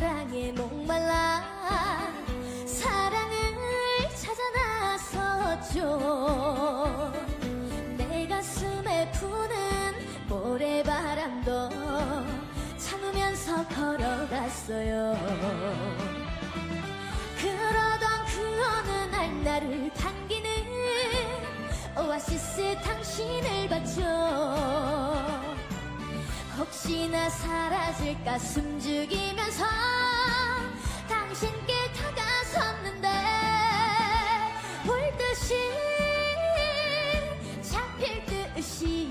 목말라 사랑을 찾아 나섰죠. 내 가슴에 부는 모래바람도 참으면서 걸어갔어요 혹시나 사라질까 숨죽이면서 당신께 다가섰는데 볼 듯이 잡힐 듯이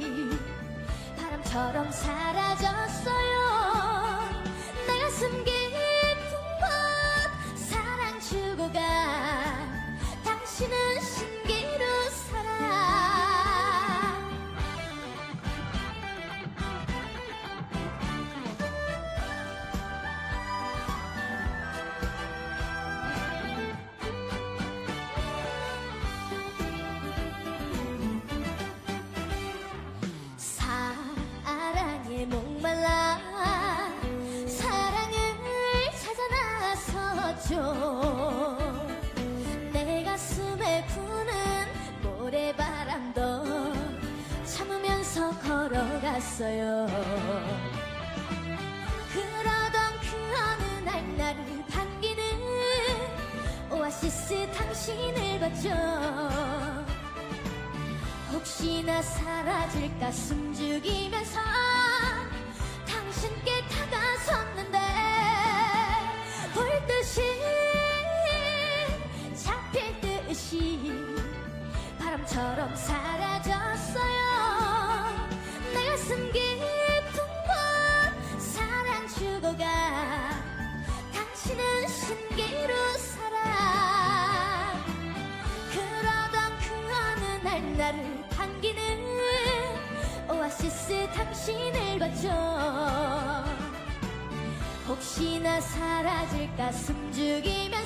바람처럼 사 걸어갔어요. 그러던 그 어느 날 나를 반기는 오아시스 당신을 봤죠. 혹시나 사라질까 숨죽이면서 당신께 다가섰는데 볼 듯이 잡힐 듯이 바람처럼 사라 당신을 봤죠 혹시나 사라질까 숨죽이면서